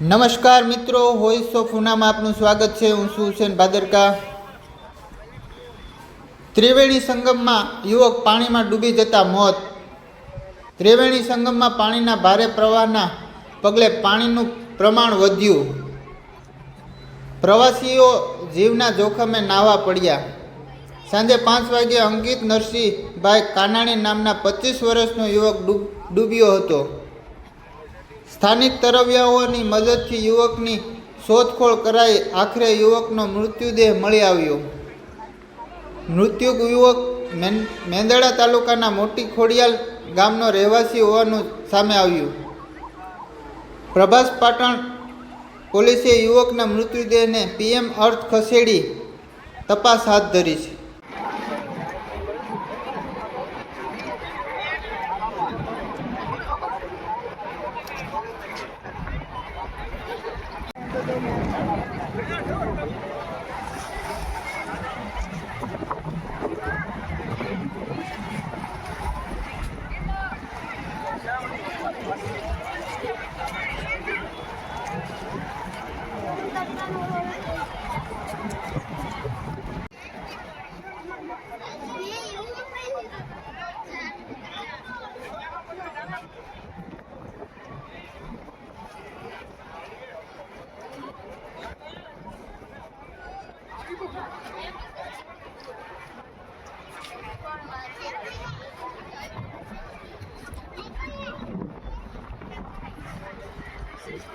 નમસ્કાર મિત્રો voice of ઉનામાં આપનું સ્વાગત છે. હું છું હુસેન ભાદરકા. ત્રિવેણી સંગમમાં યુવક પાણીમાં ડૂબી જતા મોત. ત્રિવેણી સંગમમાં પાણીના ભારે પ્રવાહના પગલે પાણીનું પ્રમાણ વધ્યું. પ્રવાસીઓ જીવના જોખમે નાહવા પડ્યા. સાંજે પાંચ વાગ્યે અંકિત નરસિંહભાઈ કાનાણી નામના પચીસ વર્ષનો યુવક ડૂબ, ડૂબ્યો હતો. સ્થાનિક તરવ્યાઓની મદદથી યુવકની શોધખોળ કરાઈ આખરે યુવકનો મૃત્યુદેહ મળી આવ્યો. મૃત્યુ યુવક મેં- મેંદરડા તાલુકાના મોટી ખોડિયાલ ગામનો રહેવાસી હોવાનું સામે આવ્યું. પ્રભાસ પાટણ પોલીસે યુવકના મૃતદેહને પીએમ અર્થ ખસેડી તપાસ હાથ ધરી છે. Thank you. Thank you.